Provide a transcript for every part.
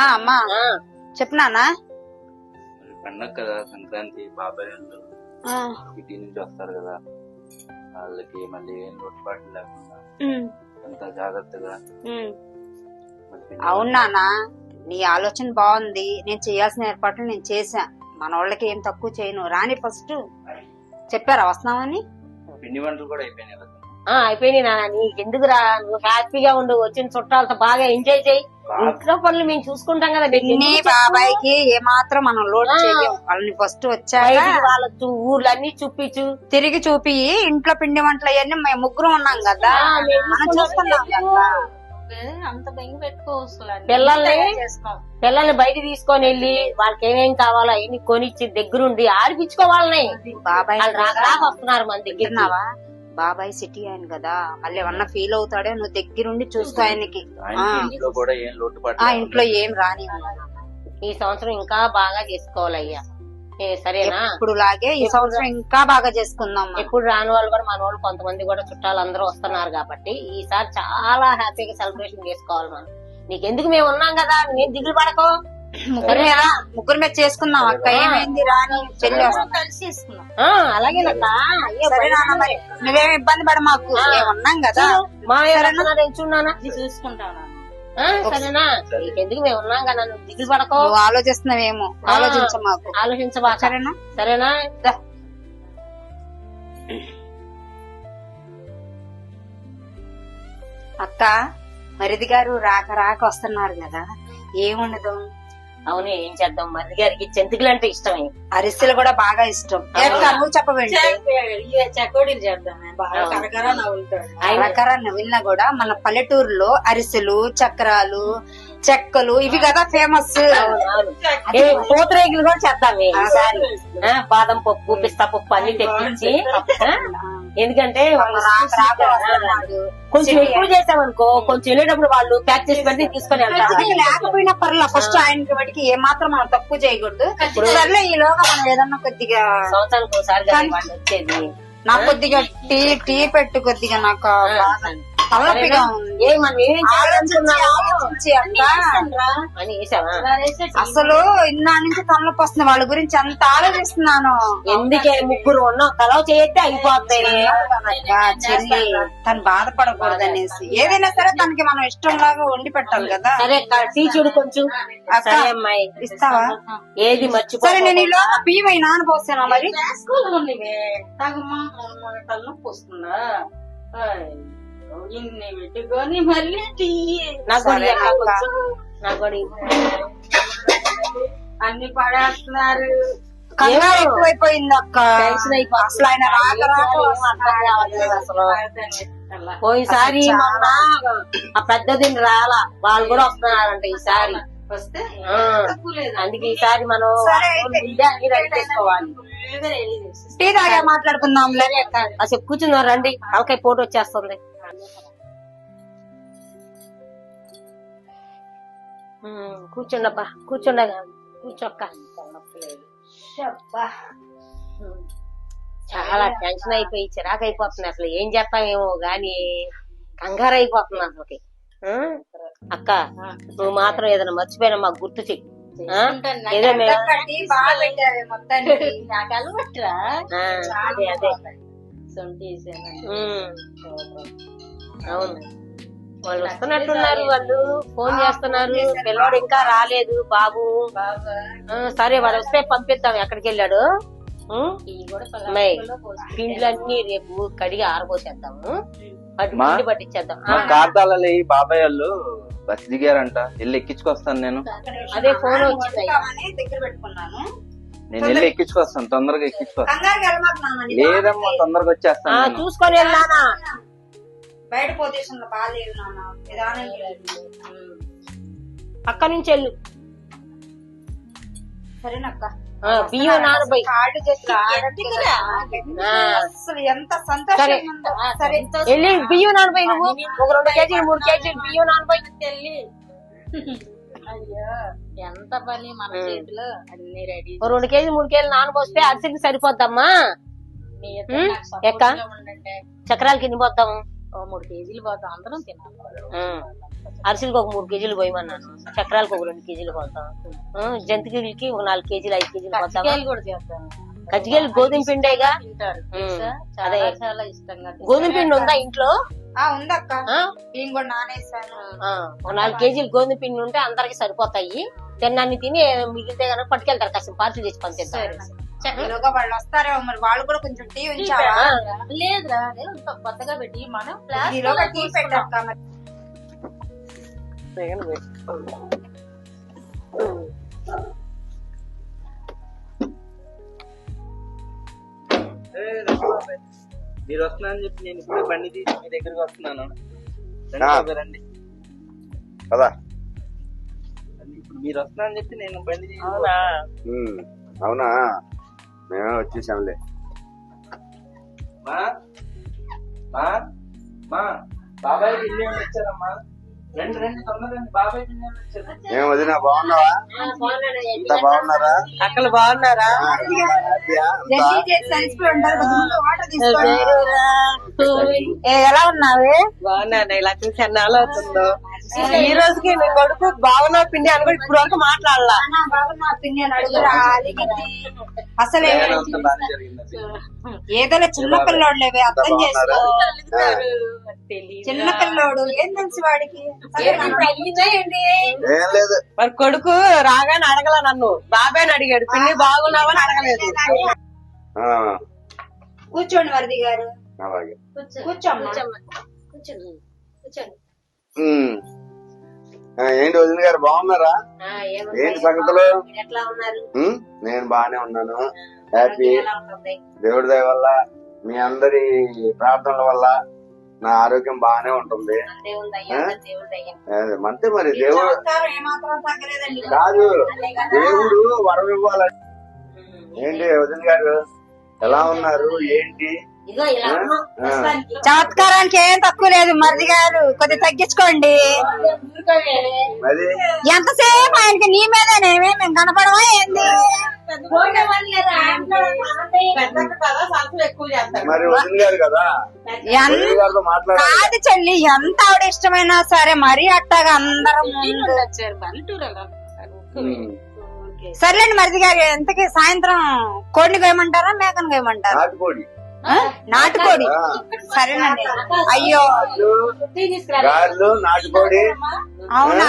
అమ్మా చెప్పినానా పండగ కదా సంక్రాంతి బాబాయ్ సిటీ నుంచి వస్తారు కదా. వాళ్ళకి మళ్ళీ ఏం లేకుండా అంత జాగ్రత్తగా అవునానా నీ ఆలోచన బాగుంది. నేను చేయాల్సిన ఏర్పాట్లు నేను చేశా. మన వాళ్ళకి ఏం తక్కువ చేయను. రాని ఫస్ట్. చెప్పారా వస్తున్నామని పిండి వంటలు కూడా అయిపోయినాయి అయిపోయినాయి నాన్న. నీకెందుకురా? నువ్వు హ్యాపీగా ఉండు. వచ్చిన చుట్టాలతో బాగా ఎంజాయ్ చేయి. ఇంట్లో పనులు మేము చూసుకుంటాం కదా చెప్పు? బాబాయ్కి ఏమాత్రం మనం లోడ్. చేయం వాళ్ళని ఫస్ట్ వచ్చాక బయటికి వాళ్ళ చూ- ఊర్లన్నీ చూపించు. తిరిగి చూపి ఇంట్లో పిండి వంటలు అవన్నీ మేము ముగ్గురు ఉన్నాం కదా. మనం చూసుకున్నాం కదా. అంత బెంగ పెట్టుకోవచ్చు పిల్లల్ని పిల్లల్ని బయట తీసుకొని వెళ్ళి వాళ్ళకి ఏమేం కావాలో అవన్నీ కొనిచ్చి దగ్గరుండి ఆడిపించుకోవాలని బాబాయ్ వాళ్ళు రాక రాక వస్తున్నారు మన దగ్గర బాబాయ్ సిటీ ఆయన కదా మళ్ళీ ఏమన్నా ఫీల్ అవుతాడో నువ్వు దగ్గరుండి చూసుకో ఆయనకి. ఆయనకి ఆ. ఇంట్లో కూడా ఏం లోటుపాట్లు ఆ లేకుండా ఇంట్లో ఏం రాని ఈ సంవత్సరం ఇంకా బాగా చేసుకోవాలయ్యా. ఏ, సరేనా? ఇప్పుడు లాగే ఈ సంవత్సరం ఇంకా బాగా చేసుకుందాం మనం. ఎప్పుడు రాని వాళ్ళు కూడా మన వాళ్ళు కొంతమంది కూడా చుట్టాలు అందరూ వస్తున్నారు కాబట్టి ఈసారి చాలా హ్యాపీగా సెలబ్రేషన్ చేసుకోవాలి మనం. నీకెందుకు మేము ఉన్నాం కదా? నేను దిగులు పడకో. ముగ్గురు మీద ముగ్గురు మీద చేసుకుందాం అక్క. ఏమైంది రాని చెల్లి వస్తుంది. కలిసి చేసుకున్నాం ఆ, అలాగేనక్క అయ్యో, సరే నాన్న మరి? నువ్వేం ఇబ్బంది పడ మాకు. మేము ఉన్నాం కదా? మా నేను చూడనా చూసుకుంటాను సరేనా? నీకెందుకు మేము ఉన్నాం కదా? నువ్వు దిగులు పడకో. నువ్వు ఆలోచిస్తున్నావేమో? ఆలోచించ మాకు. ఆలోచించబాక. సరేనా? సరేనా. అక్క మరిది గారు రాక రాక వస్తున్నారు కదా. ఏముండదు? అవును ఏం చేద్దాం? మర్రి గారికి చెంతికలు అంటే ఇష్టమే. అరిసెలు కూడా బాగా ఇష్టం. నువ్వు చెప్పవేంటి చకోడీలు చేద్దాం బాగా. కరకర నవ్వులుతాడు. విన్నా కూడా మన పల్లెటూరులో అరిసెలు చక్రాలు చెక్కలు ఇవి కదా ఫేమస్ పూతరేకులు కూడా చేద్దాం బాదం పప్పు పిస్తా పప్పు అన్ని తెప్పించి ఎందుకంటే. కొంచెం ఎక్కువ చేసామనుకో కొంచెం వెళ్ళేటప్పుడు వాళ్ళు ప్యాక్ చేసి పెడితే తీసుకొని లేకపోయినా పర్లా ఫస్ట్ ఆయనకి వాటికి ఏ మాత్రం మనం తక్కువ చేయకూడదు. సర్లే ఈలోగా మనం ఏదన్నా కొద్దిగా సంవత్సరానికి ఒకసారి వచ్చేది. నాకు కొద్దిగా టీ టీ పెట్టు కొద్దిగా నాకు తలనొప్పిగా ఉంది. ఏ మనం ఏం అసలు ఇన్నా నుంచి తలనొప్పి వస్తుంది వాళ్ళ గురించి అంత ఆలోచిస్తున్నాను. ఎందుకే ముగ్గురు ఉన్నాం కలవ చేస్తే అయిపోతాయి. చెల్లి తను బాధపడకూడదు అనేసి ఏదైనా సరే తనకి మనం ఇష్టంలాగా వండి పెట్టాలి కదా. సరే టీచర్ కొంచెం. అక్క, సరే అమ్మాయి. ఇస్తావా? ఏది మర్చిపో సరే నేను ఇలా బియ్యం నాన్న పోసానా మరి? తలనొప్పి వస్తుందా ఇన్ని పెట్టుకొని మళ్ళీ టీ. అన్ని పడేస్తున్నారు. అసలు ఆయన రాక రాక. పోయినసారి మొన్న ఆ పెద్దది రాలా. వాళ్ళు కూడా వస్తున్నారంట ఈసారి. వస్తే అందుకే ఈసారి మనం టీ తాగా మాట్లాడుకుందాం. కూర్చున్నారు రండి. అవకాయ పోటీ వచ్చేస్తుంది. కూర్చోండబ్బా కూర్చోక్క చాలా టెన్షన్ అయిపోయి చిరాకు అయిపోతుంది అసలు ఏం చేస్తామేమో గాని కంగారు అయిపోతుంది అసలుకి? అక్క నువ్వు మాత్రం ఏదైనా మర్చిపోయినా మాకు గుర్తు చెయ్యి? ఏదో అదే అదే. అవును. వాళ్ళు వస్తున్నట్టున్నారు వాళ్ళు. ఫోన్ చేస్తున్నారు. పిల్లోడు ఇంకా రాలేదు బాబు. సరే వాడు వస్తే పంపిద్దాం. ఎక్కడికి వెళ్ళాడు? పోసి. పిండ్లన్నీ రేపు కడిగి ఆరబోసేద్దాము? పిండి పట్టించేద్దాం. కార్తాలలో ఈ బాబాయ్ వాళ్ళు బస్ దిగారంట వెళ్ళి ఎక్కించుకొస్తాను నేను. అదే ఫోన్ వచ్చింది. దగ్గర పెట్టుకున్నాను. నేను వెళ్ళి ఎక్కించుకొస్తాను. తొందరగా ఎక్కించుకొస్తాను. లేదమ్మా తొందరగా వచ్చేస్తాను. చూసుకొని వెళ్ళానా? బయట పొజిషన్లో బాగాలేదు నాన్న. నిదానంగా వెళ్ళు. పక్క నుంచి వెళ్ళు. సరేనక్క. ఆ, బియ్యం నానబోయి కాళ్ళు చేతులు ఆడట్లేదా? ఆ. అసలు ఎంత సంతోషంగా ఉందో. సరే వెళ్ళి బియ్యం నానబోయి నువ్వు. ఒక రెండు కేజీలు మూడు కేజీలు బియ్యం నానబోయి తెల్లి. అయ్యో ఎంత పని మన చేతిలో? అన్ని రెడీ కేజీ మూడు కేజీలు నానబోస్తే అరిసెకి సరిపోద్దమ్మా? ఎక్క? చక్రాలకి ఎన్ని ఓ మూడు కేజీలు పోతాం అందరం తినాలి. అరిసెలకు ఒక మూడు కేజీలు పోయమన్నాను చక్రాలకు ఒక రెండు కేజీలు పోతాం. జంతికలకి ఒక నాలుగు కేజీలు ఐదు కేజీలు పోతాం కూడా చేస్తాం కజ్జికాయలు గోధుమ పిండేగా? అదే. చాలా ఇష్టంగా. గోధుమ పిండి ఉందా ఇంట్లో? ఆ ఉందక్క? నేను కూడా నానేసాను. ఒక నాలుగు కేజీలు గోధుమ పిండి ఉంటే అందరికి సరిపోతాయి. తిన్నాన్ని తిని మిగిలితే కనుక పట్టుకెళ్తారు కాస్త పార్సల్ చేసి పంపిస్తారు వాళ్ళు వస్తారేమో మరి వాళ్ళు కూడా కొంచెం టీ ఉంచావా? లేదురా అదే ఇంత కొత్తగా పెట్టి మనం ప్లాస్టిక్ ఈలోగా టీ పెట్టక్క మరి. వస్తున్నారని చెప్పి నేను ఇప్పుడే బండి తీసి మీ దగ్గరికి వస్తున్నాను. రండి కదా. ఇప్పుడు మీరు వస్తున్నారని చెప్పి నేను బండి తీసి ఉమ్, అవునా? మేమే వచ్చేసాంలే మా మా మా బాబాయ్ పిల్లి వచ్చారమ్మా రండి రండి రండి బాబాయ్ పిల్లి వచ్చారు ఏం వదినా బాగున్నావా? అంతా బాగున్నారా? అక్కలు బాగున్నారా? ఎలా ఉన్నావే? బాగున్నాను ఇలా చూసి అన్నాళ్ళు అవుతుందో ఈ రోజుకి నీ కొడుకు బాగున్నా పిండి అని కూడా ఇప్పుడు వరకు మాట్లాడాలా. అసలు ప్రయాణం అంతా బాగా జరిగింది ఏదో చిన్న పిల్లోడులేవే అర్థం చేసుకో. చిన్న పిల్లోడు ఏం తెలుసు వాడికి? ఏం లేదు. మరి కొడుకు రాగానే అడగల నన్ను. బాబాయ్ అడిగాడు. పిన్ని బాగున్నావని అడగలేదు. ఆ, కూర్చోండి వరది గారు. అలాగే. కూర్చోమ్మా. ఉమ్. ఆ, ఏంటి వదిన గారు బాగున్నారా? ఏంటి సంగతులు? నేను బాగానే ఉన్నాను. హ్యాపీ దేవుడి దయ వల్ల మీ అందరి ప్రార్థనల వల్ల నా ఆరోగ్యం బాగానే ఉంటుంది. అంతే మరి దేవుడు కాదు దేవుడు వరం ఏంటి వదిన గారు ఎలా ఉన్నారు? ఏంటి? చమత్కారానికి ఏం తక్కువ లేదు మరిది గారు. కొద్దిగా తగ్గించుకోండి. ఎంతసేపు ఆయనకి నీ మీదనేమే మేము కనపడవా ఏంది? ఎక్కువ చేస్తాడు మరి వదిన గారు కదా? చెల్లి ఎంత ఆవిడ ఇష్టమైనా సరే మరీ అట్టాగా అందరం. సర్లేండి మరిది గారు ఎంతకి సాయంత్రం కోడిని కోయమంటారా మేకను కోయమంటారా? నాటుకోడి ఆ? నాటుకోడి. ఆ. సరేనండి. అయ్యో. గారెలు. నాటుకోడి. అవునా?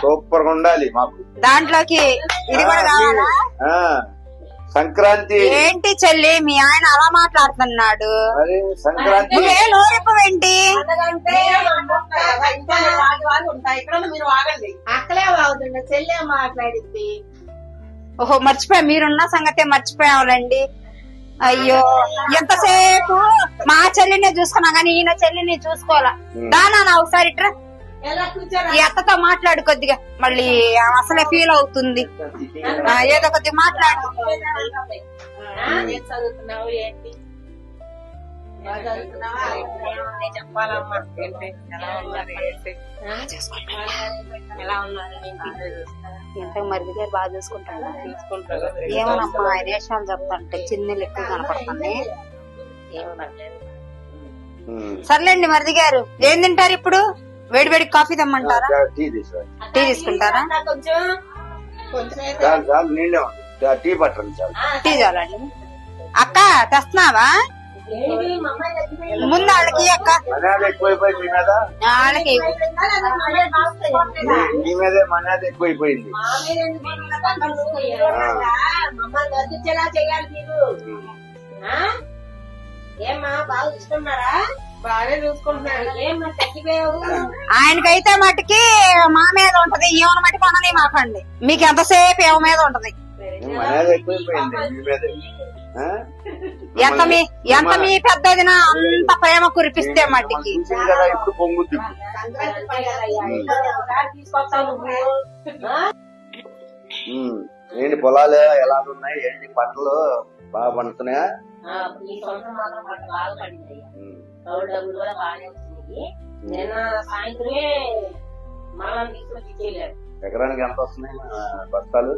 సూపర్గా ఉండాలి మాకు. దాంట్లోకి ఇది కూడా కావాలా? ఆ, సంక్రాంతి. ఏంటి చెల్లి? మీ ఆయన అలా మాట్లాడుతున్నాడు. సంక్రాంతి. వాగండి అక్కలే చెల్లె మాట్లాడింది ఓహో మర్చిపోయా. మీరున్న సంగతే మర్చిపోయావులండి. అయ్యో ఎంతసేపు? మా చెల్లిని చూసుకున్నా గానీ ఈయన చెల్లిని చూసుకోవాలా? దానా నా ఒకసారి ఇట్రా. ఈ అత్తతో మాట్లాడు కొద్దిగా. మళ్ళీ అసలే ఫీల్ అవుతుంది. ఆ, ఏదో కొద్దిగా మాట్లాడు. చెప్పాలమ్మా. ఏంటి? ఎలా ఉన్నారు? ఏంటి? ఎలా ఉన్నారు? ఇంతకు మరిది గారు బాగా చూసుకుంటాడా ఏమోనమ్మా ఆయన చెప్తాంటే చిన్నీళ్ళు ఎక్కువ కనపడుతుంది. సర్లేండి మరిది గారు. ఏం తింటారు ఇప్పుడు? వేడి వేడి కాఫీ తెమ్మంటారా? టీ తీసుకుంటారా? కొంచెం. టీ పట్టండి చాలు. టీ చాలండి. అక్క తెస్తున్నావా? ముందు వాళ్ళకి అక్క. మర్యాద ఎక్కువైపోయింది మీ మీద? వాళ్ళకి మీ- మీదే మర్యాద ఎక్కువైపోయింది? ఏమ్మా బాగా ఏమ్మా తగ్గిపోయావు? ఆయనకైతే మటుకి మా మీద ఉంటది ఈవన మటుకు అనని మాకండి మీకు ఎంతసేపు ఏమ మీద ఉంటది. ఎక్కువైపోయింది మీ మీదే? ఎంత మీ ఎంత మీ పెద్దదినా? అంత ప్రేమ కురిపిస్తే మట్టికి. కదా ఇప్పుడు పొంగుద్ది. ఏంటి పొలాలు ఎలా ఉన్నాయి? ఏంటి పంటలు బాగా పండుతున్నాయా? ఎకరానికి ఎంత వస్తున్నాయి బస్తాలు?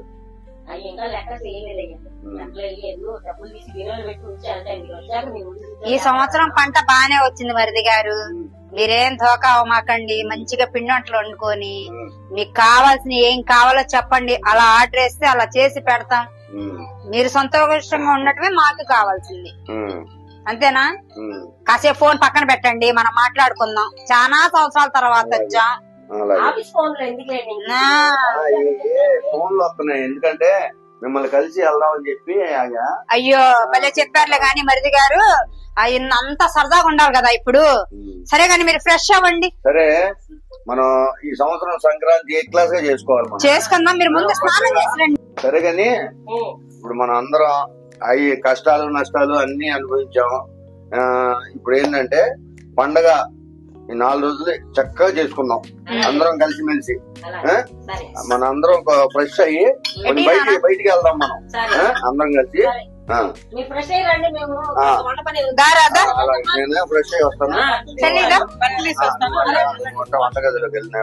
అవి ఇంకా లెక్క ఈ సంవత్సరం పంట బానే వచ్చింది మరిది గారు. మీరేం ధోకా అవ్వమాకండి మంచిగా పిండి వంటలు వండుకొని మీకు కావాల్సిన ఏం కావాలో చెప్పండి అలా ఆర్డర్ వేస్తే అలా చేసి పెడతాం. మీరు సంతోషంగా ఉండటమే మాకు కావాల్సింది. అంతేనా. కాసేపు ఫోన్ పక్కన పెట్టండి మనం మాట్లాడుకుందాం. చాలా సంవత్సరాల తర్వాత వచ్చాం. ఫోన్లు వస్తున్నాయి. ఎందుకంటే మిమ్మల్ని కలిసి వెళ్దామని చెప్పి ఆగా. అయ్యో భలే చెప్పారులే గాని మరిది గారు. ఆయన అంతా సరదాగా ఉండాలి కదా ఇప్పుడు. సరే గాని మీరు ఫ్రెష్ అవ్వండి. సరే మనం ఈ సంవత్సరం సంక్రాంతి ఏ క్లాస్గా చేసుకోవాలి మనం? చేసుకుందాం మీరు ముందు స్నానం చేసి రండి సరే కానీ ఇప్పుడు మనం అందరం అవి కష్టాలు నష్టాలు అన్ని అనుభవించాం ఆ, ఇప్పుడు ఏంటంటే పండగ ఈ నాలుగు రోజులు చక్కగా చేసుకుందాం అందరం కలిసిమెలిసి. ఆ? సరే. మన అందరం ఫ్రెష్ అయ్యి కొన్ని బయటికి బయటికి వెళ్దాం మనం? అందరం కలిసి. నేను ఫ్రెష్ అయ్యి వస్తాను. వంటగదిలోకి వెళ్ళినా